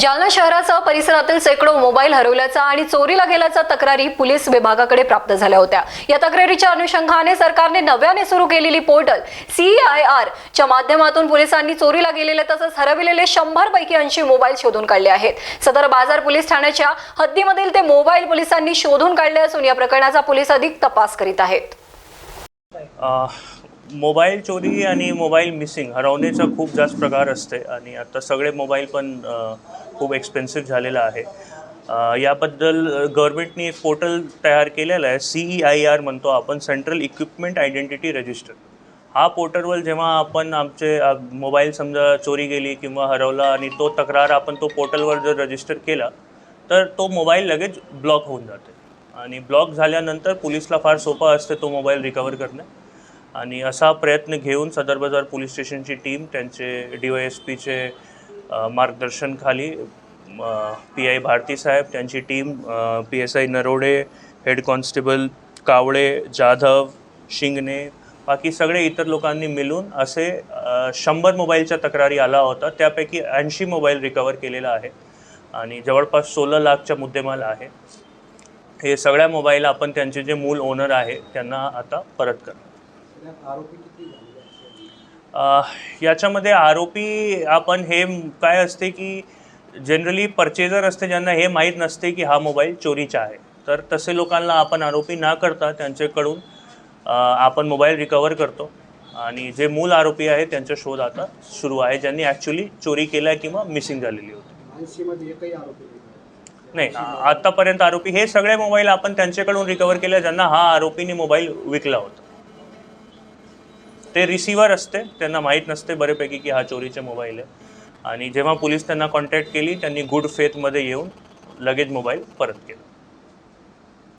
जालना शहरासह परिसरातील शेकडो मोबाईल हरवल्याचा आणि चोरीला गेल्याचा तक्रारी पोलीस विभागाकडे प्राप्त झाल्या होत्या. या तक्रारीच्या अनुषंगाने सरकारने नव्याने सुरू केलेली पोर्टल सीआयआर च्या माध्यमातून पोलिसांनी चोरीला गेलेले तसंच हरविलेले शंभर पैकी ऐंशी मोबाईल शोधून काढले आहेत. सदर बाजार पोलीस ठाण्याच्या हद्दीमधील ते मोबाईल पोलिसांनी शोधून काढले असून या प्रकरणाचा पोलीस अधिक तपास करीत आहेत. मोबाईल चोरी आणि मोबाईल मिसिंग हरवण्याचा खूप जास्त प्रकार असते आणि आता सगळे मोबाईल पण खूप एक्सपेन्सिव्ह झालेला आहे. याबद्दल गव्हर्मेंटनी एक पोर्टल तयार केलेलं आहे सी ई आय आर म्हणतो आपण सेंट्रल इक्विपमेंट आयडेंटिटी रजिस्टर हा पोर्टलवर जेव्हा आपण आमचे मोबाईल समजा चोरी गेली किंवा हरवला आणि तो तक्रार आपण तो पोर्टलवर जर रजिस्टर केला तर तो मोबाईल लगेच ब्लॉक होऊन जाते. आणि ब्लॉक झाल्यानंतर पोलिसला फार सोपं असते तो मोबाईल रिकवर करणं. आणि असा प्रयत्न घेऊन सदर बाजार पोलीस स्टेशनची टीम त्यांचे डी वाय एस पीचे मार्गदर्शनखाली पी आय भारती साहेब त्यांची team P S I Narode head constable Kawale Jadhav Shingane बाकी सगळे इतर लोकांनी मिळून असे शंभर मोबाईलच्या तक्रारी आला होता. त्यापैकी ऐंशी मोबाईल रिकवर केलेला आहे आणि जवळपास सोळा लाखच्या मुद्देमाल आहे. हे सगळ्या मोबाईल आपण त्यांचे जे मूल ओनर आहे त्यांना आता परत करणार. याच्यामध्ये आरोपी आपण हे काय असते की जनरली परचेजर असते ज्यांना हे माहीत नसते की हा मोबाईल चोरीचा आहे. तर तसे लोकांना आपण आरोपी न करता त्यांच्याकडून आपण मोबाईल रिकवर करतो. आणि जे मूळ आरोपी आहे त्यांचा शोध आता सुरू आहे. ज्यांनी ॲक्च्युली चोरी केल्या किंवा मिसिंग झालेली होती. नाही. नाही आ- आतापर्यंत आरोपी हे सगळे मोबाईल आपण त्यांच्याकडून रिकवर केले ज्यांना हा आरोपीने मोबाईल विकला होता. ते रिसिव्हर असते त्यांना माहीत नसते बऱ्यापैकी की हा चोरीचे मोबाईल आहे. आणि जेव्हा पोलीस त्यांना कॉन्टॅक्ट केली त्यांनी गुड फेथमध्ये येऊन लगेच मोबाईल परत केला.